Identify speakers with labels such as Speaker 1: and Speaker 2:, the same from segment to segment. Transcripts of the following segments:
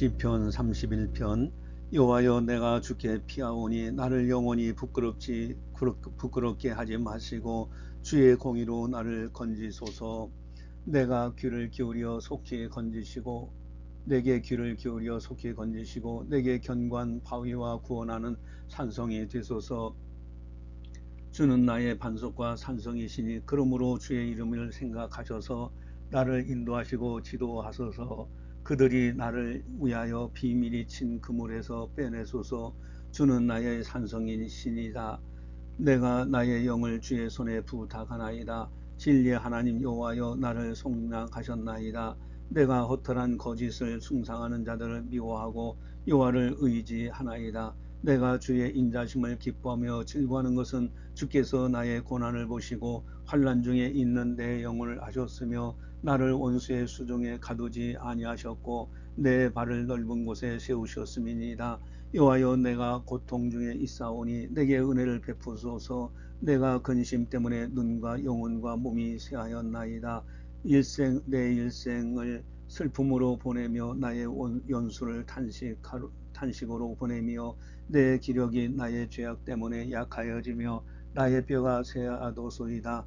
Speaker 1: 시편 31편 여호와여 내가 주께 피하오니 나를 영원히 부끄럽지 부끄럽게 하지 마시고 주의 공의로 나를 건지소서. 내가 귀를 기울여 속히 건지시고 내게 귀를 기울여 속히 건지시고 내게 견관 바위와 구원하는 산성이 되소서. 주는 나의 반석과 산성이시니 그러므로 주의 이름을 생각하셔서 나를 인도하시고 지도하소서. 그들이 나를 위하여 비밀이 친 그물에서 빼내소서. 주는 나의 산성이시니라 내가 나의 영을 주의 손에 부탁하나이다. 진리의 하나님 여호와여 나를 속량하셨나이다. 내가 허탈한 거짓을 숭상하는 자들을 미워하고 여호와를 의지하나이다. 내가 주의 인자심을 기뻐하며 즐거워하는 것은 주께서 나의 고난을 보시고 환란 중에 있는 내 영혼을 하셨으며 나를 원수의 수중에 가두지 아니하셨고 내 발을 넓은 곳에 세우셨음이니이다. 여호와여 내가 고통 중에 있사오니 내게 은혜를 베푸소서 내가 근심 때문에 눈과 영혼과 몸이 쇠하였나이다. 일생 내 일생을 슬픔으로 보내며 나의 연수를 탄식하로, 탄식으로 보내며 내 기력이 나의 죄악 때문에 약하여지며 나의 뼈가 쇠하도소이다.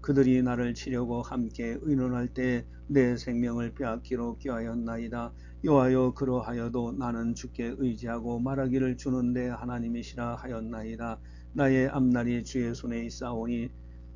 Speaker 1: 그들이 나를 치려고 함께 의논할 때 내 생명을 빼앗기로 꾀하였나이다. 여호와여 그러하여도 나는 주께 의지하고 말하기를 주는 내 하나님이시라 하였나이다. 나의 앞날이 주의 손에 있사오니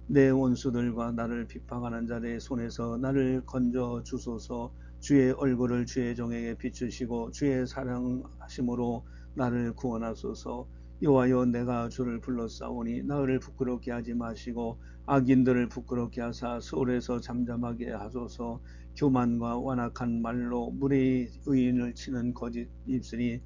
Speaker 1: 내 원수들과 나를 비방하는 자의 손에서 나를 건져 주소서 주의 얼굴을 주의 종에게 비추시고 주의 사랑하심으로 나를 구원하소서 여호와여 내가 주를 불렀사오니 나를 부끄럽게 하지 마시고 악인들을 부끄럽게 하사 소홀에서 잠잠하게 하소서. 교만과 완악한 말로 물의 의인을 치는 거짓 입술이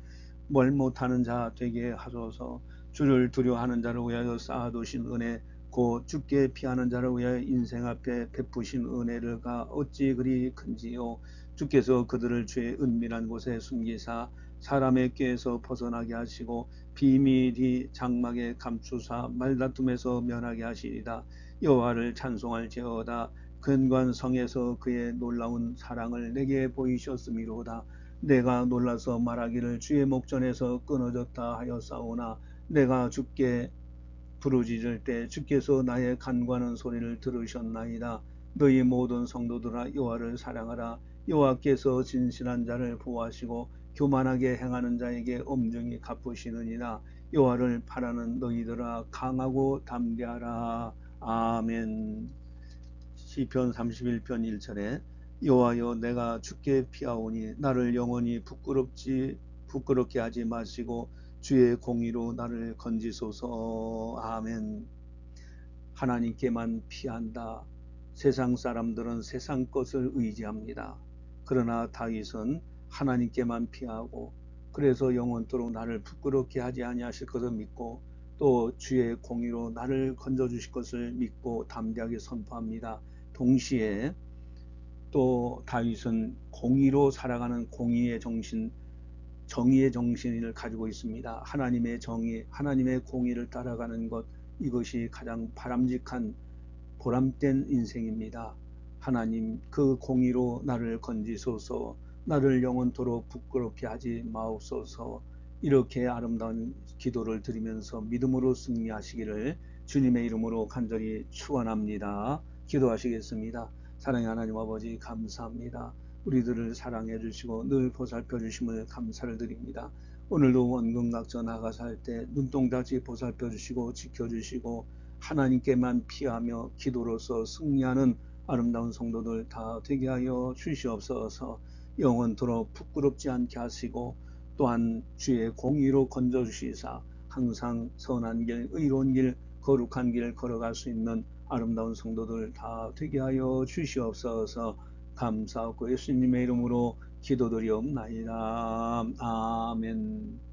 Speaker 1: 뭘 못하는 자 되게 하소서. 주를 두려워하는 자를 위하여 쌓아두신 은혜 곧 주께 피하는 자를 위하여 인생 앞에 베푸신 은혜가 어찌 그리 큰지요? 주께서 그들을 주의 은밀한 곳에 숨기사 사람의 꾀에서 벗어나게 하시고 비밀이 장막에 감추사 말다툼에서 면하게 하시리다 여호와를 찬송할지어다. 근관성에서 그의 놀라운 사랑을 내게 보이셨음이로다. 내가 놀라서 말하기를 주의 목전에서 끊어졌다 하였사오나 내가 주께 부르짖을 때 주께서 나의 간과는 소리를 들으셨나이다. 너희 모든 성도들아 여호와를 사랑하라. 여호와께서 진실한 자를 보호하시고 교만하게 행하는 자에게 엄중히 갚으시느니라. 여호와를 바라는 너희들아 강하고 담대하라. 아멘. 시편 31편 1절에 여호와여 내가 주께 피하오니 나를 영원히 부끄럽지 부끄럽게 하지 마시고 주의 공의로 나를 건지소서. 아멘. 하나님께만 피한다. 세상 사람들은 세상 것을 의지합니다. 그러나 다윗은 하나님께만 피하고 그래서 영원토록 나를 부끄럽게 하지 아니하실 것을 믿고 또 주의 공의로 나를 건져 주실 것을 믿고 담대하게 선포합니다. 동시에 또 다윗은 공의로 살아가는 공의의 정신, 정의의 정신을 가지고 있습니다. 하나님의 정의, 하나님의 공의를 따라가는 것 이것이 가장 바람직한 보람된 인생입니다. 하나님 그 공의로 나를 건지소서 나를 영원토록 부끄럽게 하지 마옵소서 이렇게 아름다운 기도를 드리면서 믿음으로 승리하시기를 주님의 이름으로 간절히 축원합니다. 기도하시겠습니다. 사랑의 하나님 아버지 감사합니다. 우리들을 사랑해 주시고 늘 보살펴 주심을 감사를 드립니다. 오늘도 원근각저 나가서 할때 눈동자치 보살펴 주시고 지켜 주시고 하나님께만 피하며 기도로서 승리하는 아름다운 성도들 다 되게 하여 주시옵소서. 영원토록 부끄럽지 않게 하시고 또한 주의 공의로 건져 주시사 항상 선한 길, 의로운 길, 거룩한 길 걸어갈 수 있는 아름다운 성도들 다 되게 하여 주시옵소서 감사하고 예수님의 이름으로 기도드리옵나이다. 아멘.